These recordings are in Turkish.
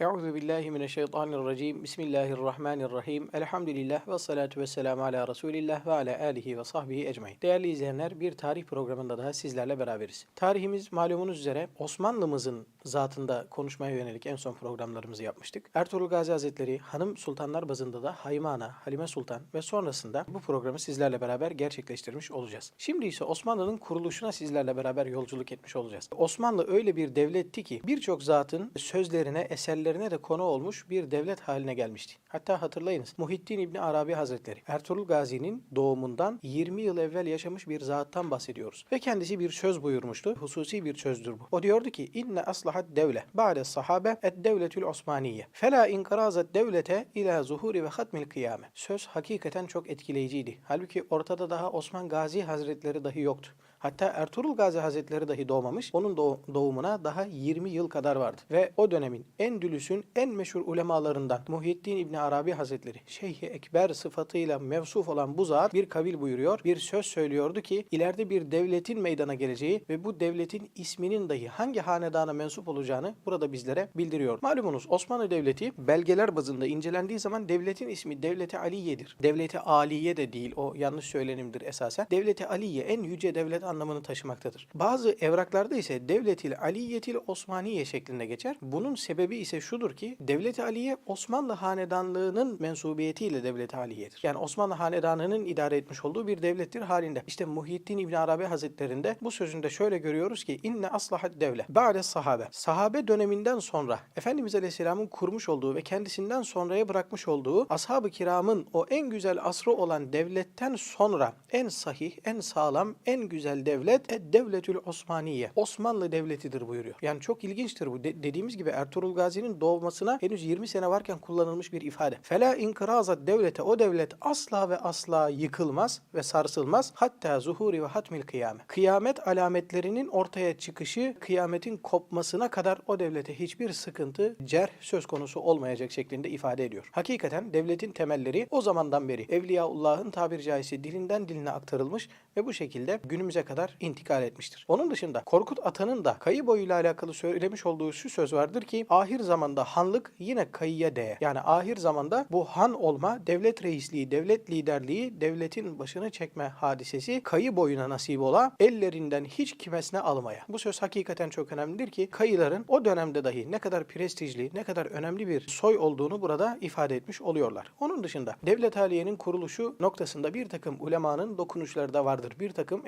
Euzu billahi mineşşeytanirracim. Bismillahirrahmanirrahim. Elhamdülillah ve salatu ve selamu ala Resulillah ve ala alihi ve sahbihi ecmaîn. Değerli izleyenler, bir tarih programında daha sizlerle beraberiz. Tarihimiz malumunuz üzere Osmanlımızın zatında konuşmaya yönelik en son programlarımızı yapmıştık. Ertuğrul Gazi Hazretleri hanım sultanlar bazında da Haymana, Halime Sultan ve sonrasında bu programı sizlerle beraber gerçekleştirmiş olacağız. Şimdi ise Osmanlı'nın kuruluşuna sizlerle beraber yolculuk etmiş olacağız. Osmanlı öyle bir devletti ki birçok zatın sözlerine, eserlerine de konu olmuş bir devlet haline gelmişti. Hatta hatırlayınız Muhittin İbni Arabi Hazretleri Ertuğrul Gazi'nin doğumundan 20 yıl evvel yaşamış bir zattan bahsediyoruz. Ve kendisi bir söz buyurmuştu. Hususi bir sözdür bu. O diyordu ki inne aslahat devle ba'de sahabe et devletül osmaniye. Fela inkarazet devlete ila zuhuri ve hatmil kıyame. Söz hakikaten çok etkileyiciydi. Halbuki ortada daha Osman Gazi Hazretleri dahi yoktu. Hatta Ertuğrul Gazi Hazretleri dahi doğmamış. Onun doğ- doğumuna daha 20 yıl kadar vardı. Ve o dönemin Endülüs'ün en meşhur ulemalarından Muhyiddin İbni Arabi Hazretleri Şeyh-i Ekber sıfatıyla mevsuf olan bu zat bir kavil buyuruyor. Bir söz söylüyordu ki ileride bir devletin meydana geleceği ve bu devletin isminin dahi hangi hanedana mensup olacağını burada bizlere bildiriyor. Malumunuz Osmanlı Devleti belgeler bazında incelendiği zaman devletin ismi Devleti Aliye'dir. Devleti Aliye de değil o yanlış söylenimdir esasen. Devleti Aliye en yüce devlet anlamını taşımaktadır. Bazı evraklarda ise Devletil Aliyetil Osmaniye şeklinde geçer. Bunun sebebi ise şudur ki Devleti Aliye Osmanlı hanedanlığının mensubiyetiyle Devleti Aliye'dir. Yani Osmanlı hanedanının idare etmiş olduğu bir devlettir halinde. İşte Muhyiddin İbn Arabi Hazretlerinde bu sözünde şöyle görüyoruz ki inne aslahat devle ba'de sahabe. Sahabe döneminden sonra Efendimiz Aleyhisselam'ın kurmuş olduğu ve kendisinden sonraya bırakmış olduğu ashab-ı kiramın o en güzel asrı olan devletten sonra en sahih, en sağlam, en güzel devlet e devletül Osmaniye. Osmanlı devletidir buyuruyor. Yani çok ilginçtir bu. De- dediğimiz gibi Ertuğrul Gazi'nin doğmasına henüz 20 sene varken kullanılmış bir ifade. Fela inkırazat devlete o devlet asla ve asla yıkılmaz ve sarsılmaz. Hatta zuhuri ve hatmil kıyame. Kıyamet alametlerinin ortaya çıkışı, kıyametin kopmasına kadar o devlete hiçbir sıkıntı, cerh söz konusu olmayacak şeklinde ifade ediyor. Hakikaten devletin temelleri o zamandan beri Evliyaullah'ın tabiri caizse dilinden diline aktarılmış ve bu şekilde günümüze kadar intikal etmiştir. Onun dışında Korkut Atan'ın da kayı boyuyla alakalı söylemiş olduğu şu söz vardır ki ahir zamanda hanlık yine kayıya değer. Yani ahir zamanda bu han olma, devlet reisliği, devlet liderliği, devletin başını çekme hadisesi kayı boyuna nasip ola, ellerinden hiç kimesine almaya. Bu söz hakikaten çok önemlidir ki kayıların o dönemde dahi ne kadar prestijli, ne kadar önemli bir soy olduğunu burada ifade etmiş oluyorlar. Onun dışında devlet haliyenin kuruluşu noktasında bir takım ulemanın dokunuşları da vardır. Bir takım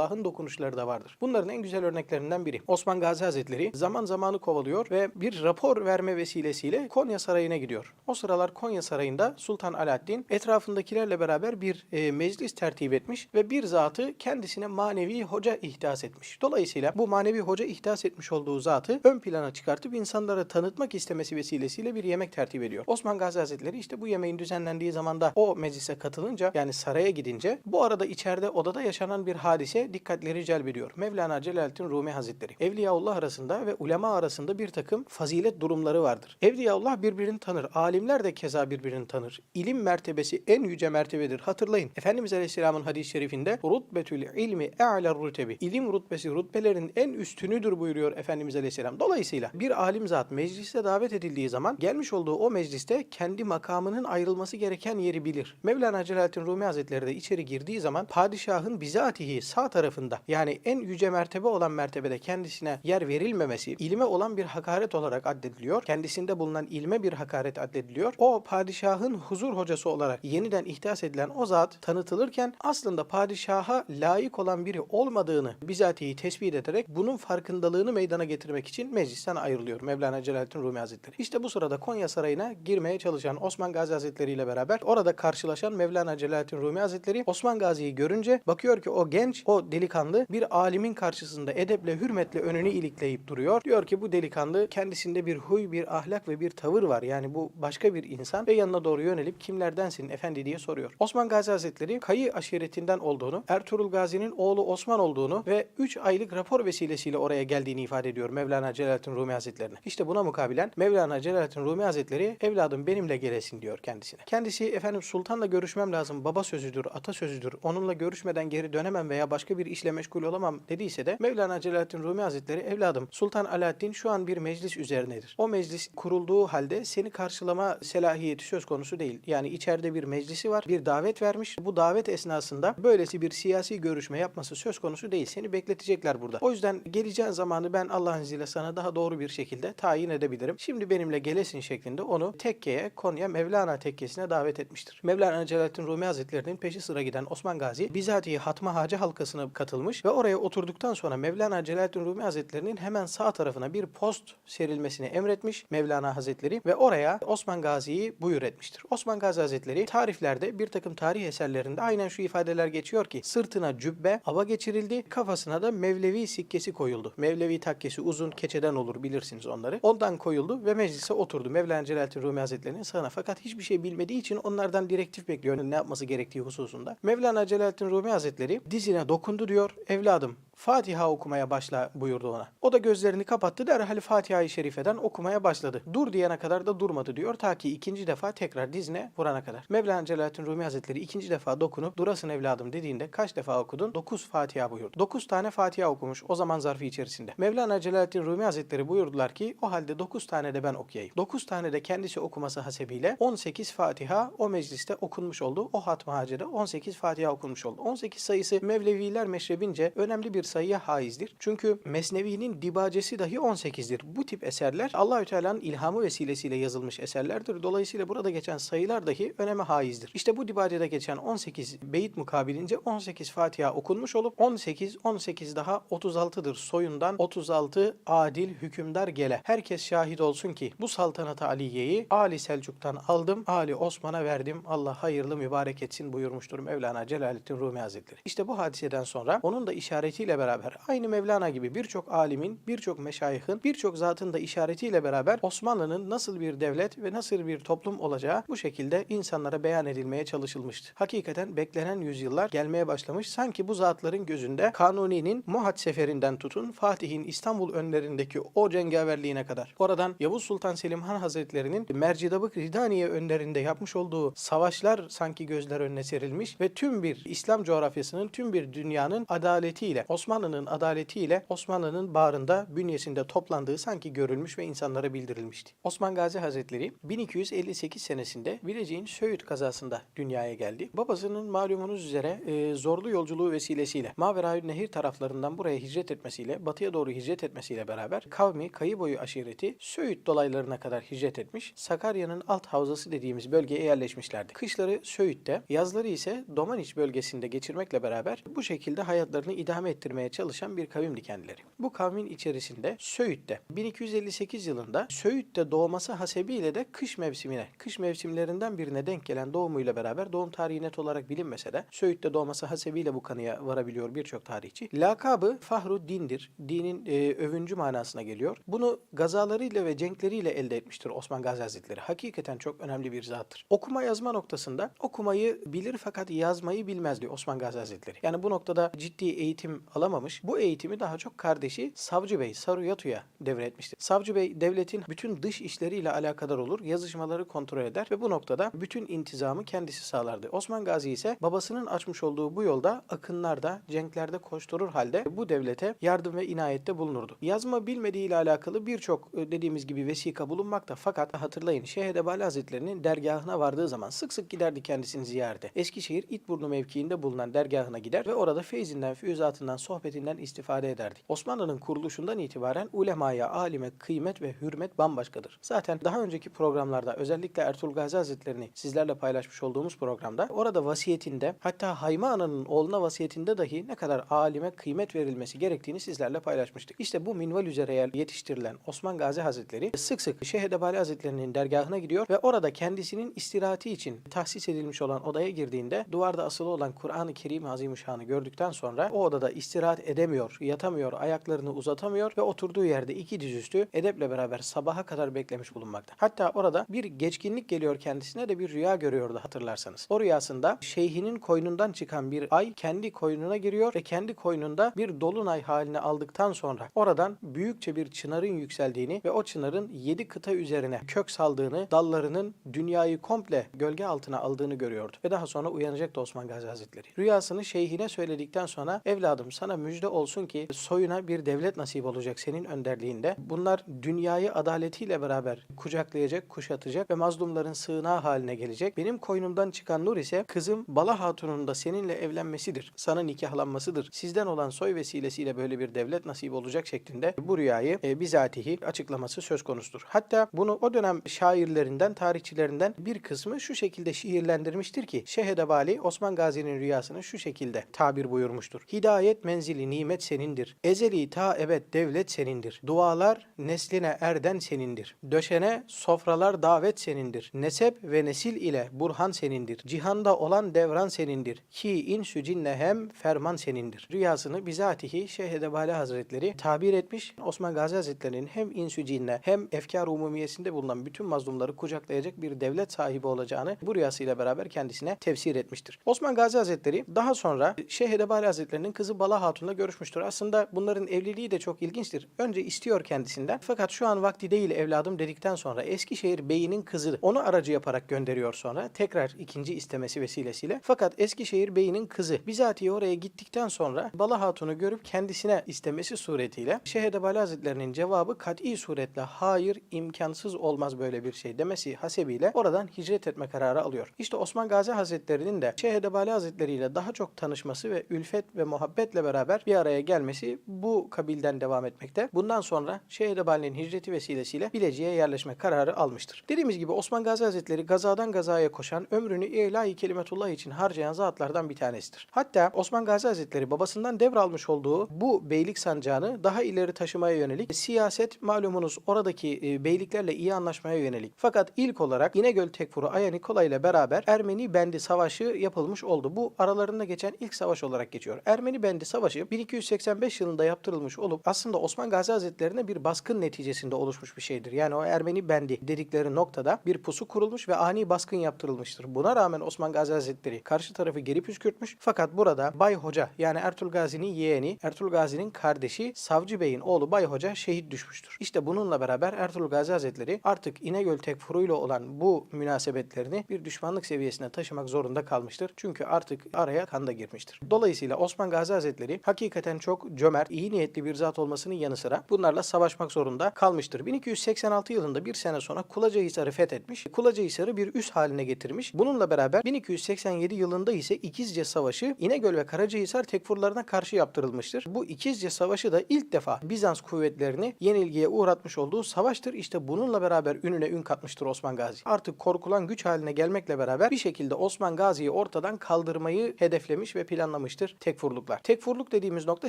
Evliyaullah'ın dokunuşları da vardır. Bunların en güzel örneklerinden biri. Osman Gazi Hazretleri zaman zamanı kovalıyor ve bir rapor verme vesilesiyle Konya Sarayı'na gidiyor. O sıralar Konya Sarayı'nda Sultan Alaaddin etrafındakilerle beraber bir e, meclis tertip etmiş ve bir zatı kendisine manevi hoca ihdas etmiş. Dolayısıyla bu manevi hoca ihdas etmiş olduğu zatı ön plana çıkartıp insanlara tanıtmak istemesi vesilesiyle bir yemek tertip ediyor. Osman Gazi Hazretleri işte bu yemeğin düzenlendiği zamanda o meclise katılınca yani saraya gidince bu arada içeride odada yaşanan bir hadise dikkatleri celbediyor. Mevlana Celaleddin Rumi Hazretleri. Evliyaullah arasında ve ulema arasında bir takım fazilet durumları vardır. Evliyaullah birbirini tanır. Alimler de keza birbirini tanır. İlim mertebesi en yüce mertebedir. Hatırlayın. Efendimiz Aleyhisselam'ın hadis-i şerifinde rutbetül ilmi e'ler rutebi. İlim rutbesi rutbelerin en üstünüdür buyuruyor Efendimiz Aleyhisselam. Dolayısıyla bir alim zat meclise davet edildiği zaman gelmiş olduğu o mecliste kendi makamının ayrılması gereken yeri bilir. Mevlana Celaleddin Rumi Hazretleri de içeri girdiği zaman padişahın bizatihi sağ tarafında yani en yüce mertebe olan mertebede kendisine yer verilmemesi ilme olan bir hakaret olarak addediliyor. Kendisinde bulunan ilme bir hakaret addediliyor. O padişahın huzur hocası olarak yeniden ihdas edilen o zat tanıtılırken aslında padişaha layık olan biri olmadığını bizatihi tespit ederek bunun farkındalığını meydana getirmek için meclisten ayrılıyor Mevlana Celaleddin Rumi Hazretleri. İşte bu sırada Konya Sarayı'na girmeye çalışan Osman Gazi Hazretleri ile beraber orada karşılaşan Mevlana Celaleddin Rumi Hazretleri Osman Gazi'yi görünce bakıyor ki o genç, o delikanlı bir alimin karşısında edeple, hürmetle önünü ilikleyip duruyor. Diyor ki bu delikanlı kendisinde bir huy, bir ahlak ve bir tavır var. Yani bu başka bir insan ve yanına doğru yönelip kimlerdensin efendi diye soruyor. Osman Gazi Hazretleri Kayı aşiretinden olduğunu, Ertuğrul Gazi'nin oğlu Osman olduğunu ve 3 aylık rapor vesilesiyle oraya geldiğini ifade ediyor Mevlana Celaleddin Rumi Hazretlerine. İşte buna mukabilen Mevlana Celaleddin Rumi Hazretleri evladım benimle gelesin diyor kendisine. Kendisi efendim sultanla görüşmem lazım baba sözüdür, ata sözüdür. Onunla görüşmeden geri dönemem veya başka başka bir işle meşgul olamam dediyse de Mevlana Celaleddin Rumi Hazretleri evladım Sultan Alaaddin şu an bir meclis üzerinedir. O meclis kurulduğu halde seni karşılama selahiyeti söz konusu değil. Yani içeride bir meclisi var, bir davet vermiş. Bu davet esnasında böylesi bir siyasi görüşme yapması söz konusu değil. Seni bekletecekler burada. O yüzden geleceğin zamanı ben Allah'ın izniyle sana daha doğru bir şekilde tayin edebilirim. Şimdi benimle gelesin şeklinde onu tekkeye, Konya Mevlana tekkesine davet etmiştir. Mevlana Celaleddin Rumi Hazretleri'nin peşi sıra giden Osman Gazi bizatihi Hatma Hacı halkasına katılmış ve oraya oturduktan sonra Mevlana Celaleddin Rumi Hazretleri'nin hemen sağ tarafına bir post serilmesini emretmiş Mevlana Hazretleri ve oraya Osman Gazi'yi buyur etmiştir. Osman Gazi Hazretleri tariflerde bir takım tarih eserlerinde aynen şu ifadeler geçiyor ki sırtına cübbe, ava geçirildi, kafasına da Mevlevi sikkesi koyuldu. Mevlevi takkesi uzun keçeden olur bilirsiniz onları. Ondan koyuldu ve meclise oturdu. Mevlana Celaleddin Rumi Hazretleri'nin sağına fakat hiçbir şey bilmediği için onlardan direktif bekliyor ne yapması gerektiği hususunda. Mevlana Celaleddin Rumi Hazretleri dizine dokundu diyor. Evladım Fatiha okumaya başla buyurdu ona. O da gözlerini kapattı derhal Fatiha-i Şerife'den okumaya başladı. Dur diyene kadar da durmadı diyor ta ki ikinci defa tekrar dizine vurana kadar. Mevlana Celaleddin Rumi Hazretleri ikinci defa dokunup durasın evladım dediğinde kaç defa okudun? Dokuz Fatiha buyurdu. Dokuz tane Fatiha okumuş o zaman zarfı içerisinde. Mevlana Celaleddin Rumi Hazretleri buyurdular ki o halde dokuz tane de ben okuyayım. Dokuz tane de kendisi okuması hasebiyle 18 Fatiha o mecliste okunmuş oldu. O hatma hacede 18 Fatiha okunmuş oldu. 18 sayısı Mevleviler meşrebince önemli bir sayıya haizdir. Çünkü Mesnevi'nin dibacesi dahi 18'dir. Bu tip eserler Allahü Teala'nın ilhamı vesilesiyle yazılmış eserlerdir. Dolayısıyla burada geçen sayılar dahi öneme haizdir. İşte bu dibacede geçen 18 beyit mukabilince 18 Fatiha okunmuş olup 18 18 daha 36'dır. Soyundan 36 adil hükümdar gele. Herkes şahit olsun ki bu saltanat Aliye'yi Ali Selçuk'tan aldım, Ali Osman'a verdim. Allah hayırlı mübarek etsin buyurmuştur Mevlana Celaleddin Rumi Hazretleri. İşte bu hadiseden sonra onun da işaretiyle beraber aynı Mevlana gibi birçok alimin, birçok meşayihin, birçok zatın da işaretiyle beraber Osmanlı'nın nasıl bir devlet ve nasıl bir toplum olacağı bu şekilde insanlara beyan edilmeye çalışılmıştı. Hakikaten beklenen yüzyıllar gelmeye başlamış. Sanki bu zatların gözünde Kanuni'nin Muhat seferinden tutun Fatih'in İstanbul önlerindeki o cengaverliğine kadar. Oradan Yavuz Sultan Selim Han Hazretleri'nin Mercidabık Ridaniye önlerinde yapmış olduğu savaşlar sanki gözler önüne serilmiş ve tüm bir İslam coğrafyasının, tüm bir dünyanın adaletiyle, Osmanlı'nın adaletiyle Osmanlı'nın bağrında, bünyesinde toplandığı sanki görülmüş ve insanlara bildirilmişti. Osman Gazi Hazretleri 1258 senesinde Bilecik'in Söğüt kazasında dünyaya geldi. Babasının malumunuz üzere e, zorlu yolculuğu vesilesiyle Maverayül Nehir taraflarından buraya hicret etmesiyle, batıya doğru hicret etmesiyle beraber kavmi, kayı boyu aşireti Söğüt dolaylarına kadar hicret etmiş. Sakarya'nın alt havzası dediğimiz bölgeye yerleşmişlerdi. Kışları Söğüt'te, yazları ise Domaniç bölgesinde geçirmekle beraber bu şekilde hayatlarını idame ettirmeye çalışan bir kavimdi kendileri. Bu kavmin içerisinde Söğüt'te 1258 yılında Söğüt'te doğması hasebiyle de kış mevsimine, kış mevsimlerinden birine denk gelen doğumuyla beraber doğum tarihi net olarak bilinmese de Söğüt'te doğması hasebiyle bu kanıya varabiliyor birçok tarihçi. Lakabı Fahru Din'dir. Dinin e, övüncü manasına geliyor. Bunu gazalarıyla ve cenkleriyle elde etmiştir Osman Gazi Hazretleri. Hakikaten çok önemli bir zattır. Okuma yazma noktasında okumayı bilir fakat yazmayı bilmezdi Osman Gazi Hazretleri. Yani bu noktada ciddi eğitim alamamış. Bu eğitimi daha çok kardeşi Savcı Bey Saruyatu'ya devretmiştir. Savcı Bey devletin bütün dış işleriyle alakadar olur, yazışmaları kontrol eder ve bu noktada bütün intizamı kendisi sağlardı. Osman Gazi ise babasının açmış olduğu bu yolda akınlarda, cenklerde koşturur halde bu devlete yardım ve inayette bulunurdu. Yazma bilmediği ile alakalı birçok e, dediğimiz gibi vesika bulunmakta fakat hatırlayın Şeyh Edebali Hazretleri'nin dergahına vardığı zaman sık sık giderdi kendisini ziyarete. Eskişehir İtburnu mevkiinde bulunan dergahına gider ve orada feyzinden, füyüzatından, sohbetinden istifade ederdi. Osmanlı'nın kuruluşundan itibaren ulemaya, alime kıymet ve hürmet bambaşkadır. Zaten daha önceki programlarda özellikle Ertuğrul Gazi Hazretlerini sizlerle paylaşmış olduğumuz programda orada vasiyetinde hatta Hayma Ana'nın oğluna vasiyetinde dahi ne kadar alime kıymet verilmesi gerektiğini sizlerle paylaşmıştık. İşte bu minval üzere yetiştirilen Osman Gazi Hazretleri sık sık Şeyh Edebali Hazretlerinin dergahına gidiyor ve orada kendisinin istirahati için tahsis edilmiş olan odaya girdiğinde duvarda asılı olan Kur'an-ı Kerim Azimüşşan'ı gördükten sonra o odada istirahat istirahat edemiyor, yatamıyor, ayaklarını uzatamıyor ve oturduğu yerde iki dizüstü edeple beraber sabaha kadar beklemiş bulunmakta. Hatta orada bir geçkinlik geliyor kendisine de bir rüya görüyordu hatırlarsanız. O rüyasında şeyhinin koynundan çıkan bir ay kendi koynuna giriyor ve kendi koynunda bir dolunay haline aldıktan sonra oradan büyükçe bir çınarın yükseldiğini ve o çınarın yedi kıta üzerine kök saldığını, dallarının dünyayı komple gölge altına aldığını görüyordu. Ve daha sonra uyanacaktı Osman Gazi Hazretleri. Rüyasını şeyhine söyledikten sonra evladım sana müjde olsun ki soyuna bir devlet nasip olacak senin önderliğinde. Bunlar dünyayı adaletiyle beraber kucaklayacak, kuşatacak ve mazlumların sığınağı haline gelecek. Benim koynumdan çıkan nur ise kızım Bala Hatun'un da seninle evlenmesidir. Sana nikahlanmasıdır. Sizden olan soy vesilesiyle böyle bir devlet nasip olacak şeklinde bu rüyayı e, bizatihi açıklaması söz konusudur. Hatta bunu o dönem şairlerinden, tarihçilerinden bir kısmı şu şekilde şiirlendirmiştir ki Şehedebali Osman Gazi'nin rüyasını şu şekilde tabir buyurmuştur. Hidayet menzili nimet senindir. Ezeli ta ebed devlet senindir. Dualar nesline erden senindir. Döşene sofralar davet senindir. Nesep ve nesil ile burhan senindir. Cihanda olan devran senindir. Ki insü cinne hem ferman senindir. Rüyasını bizatihi Şeyh Edebali Hazretleri tabir etmiş. Osman Gazi Hazretleri'nin hem insü cinne hem efkar umumiyesinde bulunan bütün mazlumları kucaklayacak bir devlet sahibi olacağını bu rüyasıyla beraber kendisine tefsir etmiştir. Osman Gazi Hazretleri daha sonra Şeyh Edebali Hazretleri'nin kızı Bala Hatun'la görüşmüştür. Aslında bunların evliliği de çok ilginçtir. Önce istiyor kendisinden fakat şu an vakti değil evladım dedikten sonra Eskişehir Bey'inin kızı onu aracı yaparak gönderiyor sonra tekrar ikinci istemesi vesilesiyle. Fakat Eskişehir Bey'inin kızı bizatihi oraya gittikten sonra Bala Hatun'u görüp kendisine istemesi suretiyle Şeyh Edebali Hazretleri'nin cevabı kat'i suretle hayır imkansız olmaz böyle bir şey demesi hasebiyle oradan hicret etme kararı alıyor. İşte Osman Gazi Hazretleri'nin de Şeyh Edebali Hazretleri ile daha çok tanışması ve ülfet ve muhabbetle beraber bir araya gelmesi bu kabilden devam etmekte. Bundan sonra Şeyh Edebali'nin hicreti vesilesiyle Bilecik'e yerleşme kararı almıştır. Dediğimiz gibi Osman Gazi Hazretleri gazadan gazaya koşan, ömrünü ilahi kelimetullah için harcayan zatlardan bir tanesidir. Hatta Osman Gazi Hazretleri babasından devralmış olduğu bu beylik sancağını daha ileri taşımaya yönelik siyaset malumunuz oradaki e, beyliklerle iyi anlaşmaya yönelik. Fakat ilk olarak İnegöl Tekfuru Aya Nikola ile beraber Ermeni Bendi Savaşı yapılmış oldu. Bu aralarında geçen ilk savaş olarak geçiyor. Ermeni Bendi Savaşı 1285 yılında yaptırılmış olup aslında Osman Gazi Hazretlerine bir baskın neticesinde oluşmuş bir şeydir. Yani o Ermeni Bendi dedikleri noktada bir pusu kurulmuş ve ani baskın yaptırılmıştır. Buna rağmen Osman Gazi Hazretleri karşı tarafı geri püskürtmüş. Fakat burada Bay Hoca yani Ertuğrul Gazi'nin yeğeni, Ertuğrul Gazi'nin kardeşi Savcı Bey'in oğlu Bay Hoca şehit düşmüştür. İşte bununla beraber Ertuğrul Gazi Hazretleri artık İnegöl Tekfuru'yla olan bu münasebetlerini bir düşmanlık seviyesine taşımak zorunda kalmıştır. Çünkü artık araya kan da girmiştir. Dolayısıyla Osman Gazi Hazretleri hakikaten çok cömert, iyi niyetli bir zat olmasının yanı sıra bunlarla savaşmak zorunda kalmıştır. 1286 yılında bir sene sonra Kulacahisar'ı fethetmiş. Kulacahisar'ı bir üs haline getirmiş. Bununla beraber 1287 yılında ise İkizce Savaşı İnegöl ve Karacahisar tekfurlarına karşı yaptırılmıştır. Bu İkizce Savaşı da ilk defa Bizans kuvvetlerini yenilgiye uğratmış olduğu savaştır. İşte bununla beraber ününe ün katmıştır Osman Gazi. Artık korkulan güç haline gelmekle beraber bir şekilde Osman Gazi'yi ortadan kaldırmayı hedeflemiş ve planlamıştır tekfurluklar. Tekfurluk dediğimiz nokta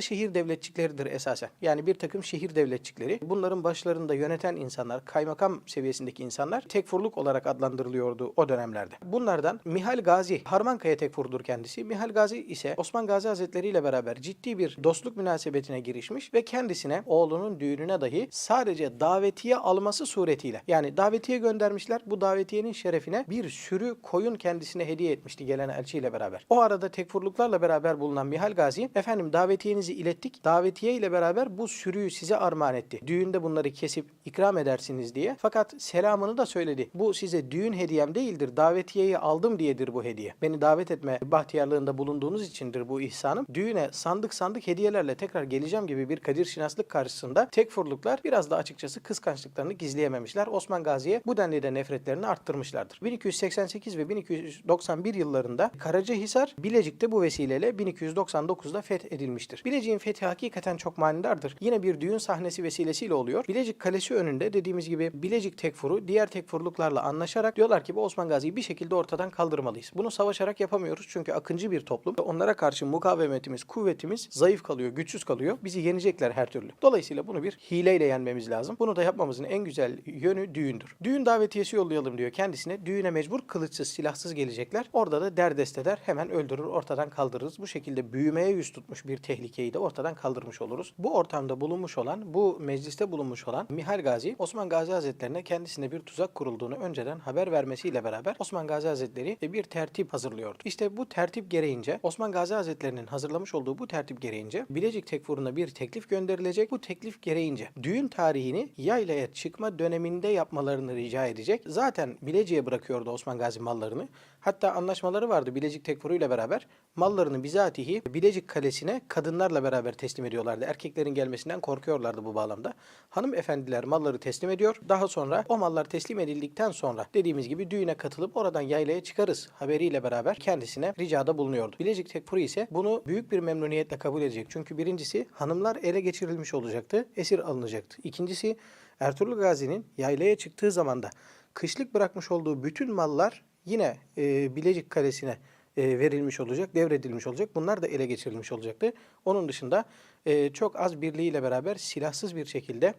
şehir devletçikleridir esasen. Yani bir takım şehir devletçikleri. Bunların başlarında yöneten insanlar, kaymakam seviyesindeki insanlar tekfurluk olarak adlandırılıyordu o dönemlerde. Bunlardan Mihal Gazi, Harmankaya tekfurdur kendisi. Mihal Gazi ise Osman Gazi Hazretleri ile beraber ciddi bir dostluk münasebetine girişmiş ve kendisine oğlunun düğününe dahi sadece davetiye alması suretiyle yani davetiye göndermişler. Bu davetiyenin şerefine bir sürü koyun kendisine hediye etmişti gelen elçiyle beraber. O arada tekfurluklarla beraber bulunan Mihal Gazi efendim davetiyenizi ilettik. Davetiye ile beraber bu sürüyü size armağan etti. Düğünde bunları kesip ikram edersiniz diye. Fakat selamını da söyledi. Bu size düğün hediyem değildir. Davetiyeyi aldım diyedir bu hediye. Beni davet etme bahtiyarlığında bulunduğunuz içindir bu ihsanım. Düğüne sandık sandık hediyelerle tekrar geleceğim gibi bir kadir şinaslık karşısında tekfurluklar biraz da açıkçası kıskançlıklarını gizleyememişler. Osman Gazi'ye bu denli de nefretlerini arttırmışlardır. 1288 ve 1291 yıllarında Karacahisar Bilecik'te bu vesileyle 1299'da fethedilmiştir. Bilecik'in fethi hakikaten çok manidardır. Yine bir düğün sahnesi vesilesiyle oluyor. Bilecik Kalesi önünde dediğimiz gibi Bilecik tekfuru diğer tekfurluklarla anlaşarak diyorlar ki bu Osman Gazi'yi bir şekilde ortadan kaldırmalıyız. Bunu savaşarak yapamıyoruz çünkü akıncı bir toplum. Onlara karşı mukavemetimiz, kuvvetimiz zayıf kalıyor, güçsüz kalıyor. Bizi yenecekler her türlü. Dolayısıyla bunu bir hileyle yenmemiz lazım. Bunu da yapmamızın en güzel yönü düğündür. Düğün davetiyesi yollayalım diyor kendisine. Düğüne mecbur kılıçsız, silahsız gelecekler. Orada da derdest eder, hemen öldürür, ortadan kaldırırız. Bu şekilde büyümeye yüz tutmuş bir tehlikeyi de ortadan kaldırmış oluruz. Bu ortamda bulunmuş olan, bu mecliste bulunmuş olan Mihal Gazi, Osman Gazi Hazretlerine kendisine bir tuzak kurulduğunu önceden haber vermesiyle beraber Osman Gazi Hazretleri bir tertip hazırlıyordu. İşte bu tertip gereğince Osman Gazi Hazretlerinin hazırlamış olduğu bu tertip gereğince Bilecik Tekfuru'na bir teklif gönderilecek. Bu teklif gereğince düğün tarihini yaylaya çıkma döneminde yapmalarını rica edecek. Zaten Bilecik'e bırakıyordu Osman Gazi mallarını. Hatta anlaşmaları vardı Bilecik Tekfuru ile beraber. Mallarını bizatihi Bilecik Kalesi'ne kadınlarla beraber teslim ediyorlardı. Erkeklerin gelmesinden korkuyorlardı bu bağlamda. Hanımefendiler malları teslim ediyor. Daha sonra o mallar teslim edildikten sonra dediğimiz gibi düğüne katılıp oradan yaylaya çıkarız haberiyle beraber kendisine ricada bulunuyordu. Bilecik Tekfuru ise bunu büyük bir memnuniyetle kabul edecek. Çünkü birincisi hanımlar ele geçirilmiş olacaktı, esir alınacaktı. İkincisi Ertuğrul Gazi'nin yaylaya çıktığı zaman da kışlık bırakmış olduğu bütün mallar yine e, Bilecik Kalesi'ne e, verilmiş olacak, devredilmiş olacak. Bunlar da ele geçirilmiş olacaktı. Onun dışında e, çok az birliğiyle beraber silahsız bir şekilde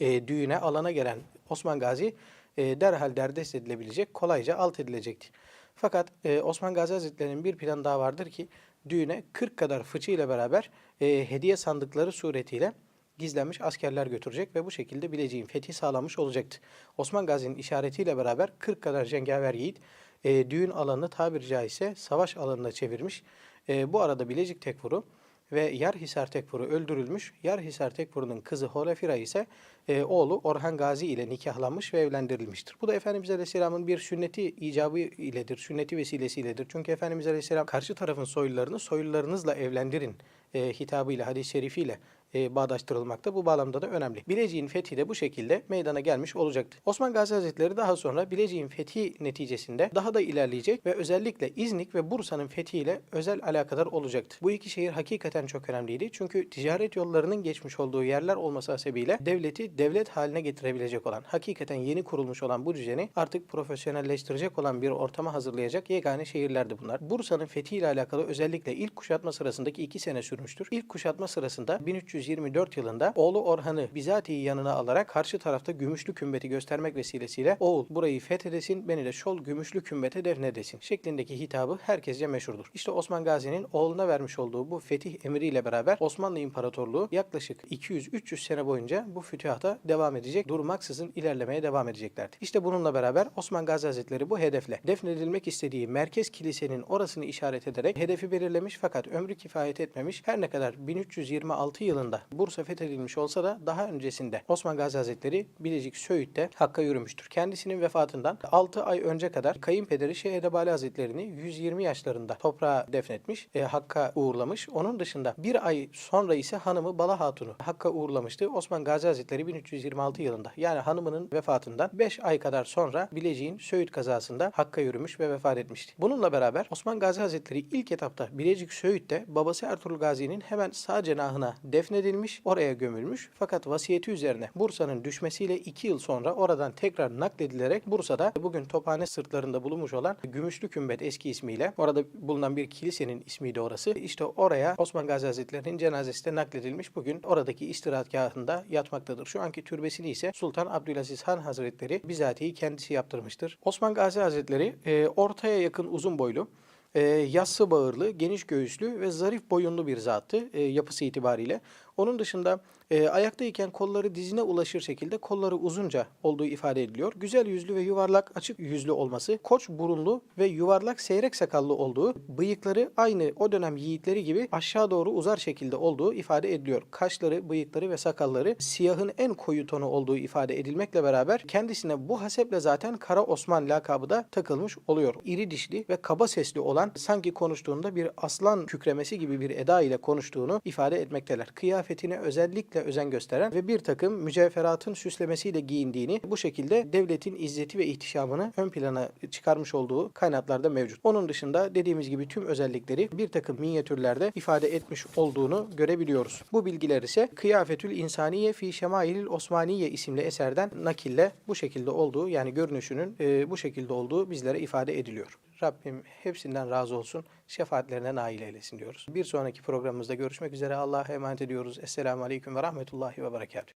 e, düğüne alana gelen Osman Gazi e, derhal derdest edilebilecek, kolayca alt edilecekti. Fakat e, Osman Gazi Hazretleri'nin bir planı daha vardır ki düğüne 40 kadar fıçı ile beraber e, hediye sandıkları suretiyle gizlenmiş askerler götürecek ve bu şekilde Bilecik'in fethi sağlanmış olacaktı. Osman Gazi'nin işaretiyle beraber 40 kadar cengaver yiğit e, düğün alanını tabiri caizse savaş alanına çevirmiş. E, bu arada Bilecik Tekfuru ve Yarhisar Tekfuru öldürülmüş. Yarhisar Tekfuru'nun kızı Holefira ise e, oğlu Orhan Gazi ile nikahlanmış ve evlendirilmiştir. Bu da Efendimiz Aleyhisselam'ın bir sünneti icabı iledir, sünneti vesilesiyledir. Çünkü Efendimiz Aleyhisselam karşı tarafın soylularını soylularınızla evlendirin e, hitabıyla, hadis-i şerifiyle e, bağdaştırılmakta. Bu bağlamda da önemli. Bilecik'in fethi de bu şekilde meydana gelmiş olacaktı. Osman Gazi Hazretleri daha sonra Bilecik'in fethi neticesinde daha da ilerleyecek ve özellikle İznik ve Bursa'nın fethiyle özel alakadar olacaktı. Bu iki şehir hakikaten çok önemliydi. Çünkü ticaret yollarının geçmiş olduğu yerler olması hasebiyle devleti devlet haline getirebilecek olan, hakikaten yeni kurulmuş olan bu düzeni artık profesyonelleştirecek olan bir ortama hazırlayacak yegane şehirlerdi bunlar. Bursa'nın fethiyle alakalı özellikle ilk kuşatma sırasındaki iki sene sürmüştür. İlk kuşatma sırasında 1324 yılında oğlu Orhan'ı bizatihi yanına alarak karşı tarafta gümüşlü kümbeti göstermek vesilesiyle oğul burayı fethedesin beni de şol gümüşlü kümbete defnedesin şeklindeki hitabı herkesce meşhurdur. İşte Osman Gazi'nin oğluna vermiş olduğu bu fetih emriyle beraber Osmanlı İmparatorluğu yaklaşık 200-300 sene boyunca bu fütühata devam edecek, durmaksızın ilerlemeye devam edeceklerdi. İşte bununla beraber Osman Gazi Hazretleri bu hedefle defnedilmek istediği merkez kilisenin orasını işaret ederek hedefi belirlemiş fakat ömrü kifayet etmemiş. Her ne kadar 1326 yılında Bursa fethedilmiş olsa da daha öncesinde Osman Gazi Hazretleri Bilecik Söğüt'te Hakk'a yürümüştür. Kendisinin vefatından 6 ay önce kadar kayınpederi Şeyh Edebali Hazretlerini 120 yaşlarında toprağa defnetmiş, e, Hakk'a uğurlamış. Onun dışında bir ay sonra ise hanımı Bala Hatun'u Hakk'a uğurlamıştı. Osman Gazi Hazretleri 1326 yılında yani hanımının vefatından 5 ay kadar sonra Bilecik'in Söğüt kazasında Hakk'a yürümüş ve vefat etmişti. Bununla beraber Osman Gazi Hazretleri ilk etapta Bilecik Söğüt'te babası Ertuğrul Gazi'nin hemen sağ cenahına defnedilmiş, oraya gömülmüş. Fakat vasiyeti üzerine Bursa'nın düşmesiyle 2 yıl sonra oradan tekrar nakledilerek Bursa'da bugün Tophane sırtlarında bulunmuş olan Gümüşlü Kümbet eski ismiyle orada bulunan bir kilisenin ismiydi orası. İşte oraya Osman Gazi Hazretleri'nin cenazesi de nakledilmiş. Bugün oradaki istirahatgahında yatmaktadır. Şu anki türbesini ise Sultan Abdülaziz Han Hazretleri bizatihi kendisi yaptırmıştır. Osman Gazi Hazretleri e, ortaya yakın uzun boylu, e, yassı bağırlı, geniş göğüslü ve zarif boyunlu bir zattı e, yapısı itibariyle. Onun dışında e, ayaktayken kolları dizine ulaşır şekilde kolları uzunca olduğu ifade ediliyor. Güzel yüzlü ve yuvarlak açık yüzlü olması, koç burunlu ve yuvarlak seyrek sakallı olduğu, bıyıkları aynı o dönem yiğitleri gibi aşağı doğru uzar şekilde olduğu ifade ediliyor. Kaşları, bıyıkları ve sakalları siyahın en koyu tonu olduğu ifade edilmekle beraber kendisine bu haseple zaten Kara Osman lakabı da takılmış oluyor. İri dişli ve kaba sesli olan sanki konuştuğunda bir aslan kükremesi gibi bir eda ile konuştuğunu ifade etmekteler. Kıyafetine özellikle özen gösteren ve bir takım mücevheratın süslemesiyle giyindiğini bu şekilde devletin izzeti ve ihtişamını ön plana çıkarmış olduğu kaynaklarda mevcut. Onun dışında dediğimiz gibi tüm özellikleri bir takım minyatürlerde ifade etmiş olduğunu görebiliyoruz. Bu bilgiler ise Kıyafetül İnsaniye fi Şemailil Osmaniye isimli eserden nakille bu şekilde olduğu yani görünüşünün e, bu şekilde olduğu bizlere ifade ediliyor. Rabbim hepsinden razı olsun. Şefaatlerine nail eylesin diyoruz. Bir sonraki programımızda görüşmek üzere. Allah'a emanet ediyoruz. Esselamu Aleyküm ve Rahmetullahi ve Berekatuhu.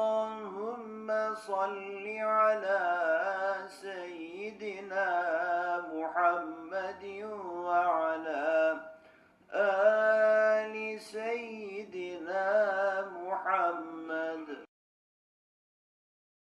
Allahümme salli ala seyyidina Muhammedin ve ala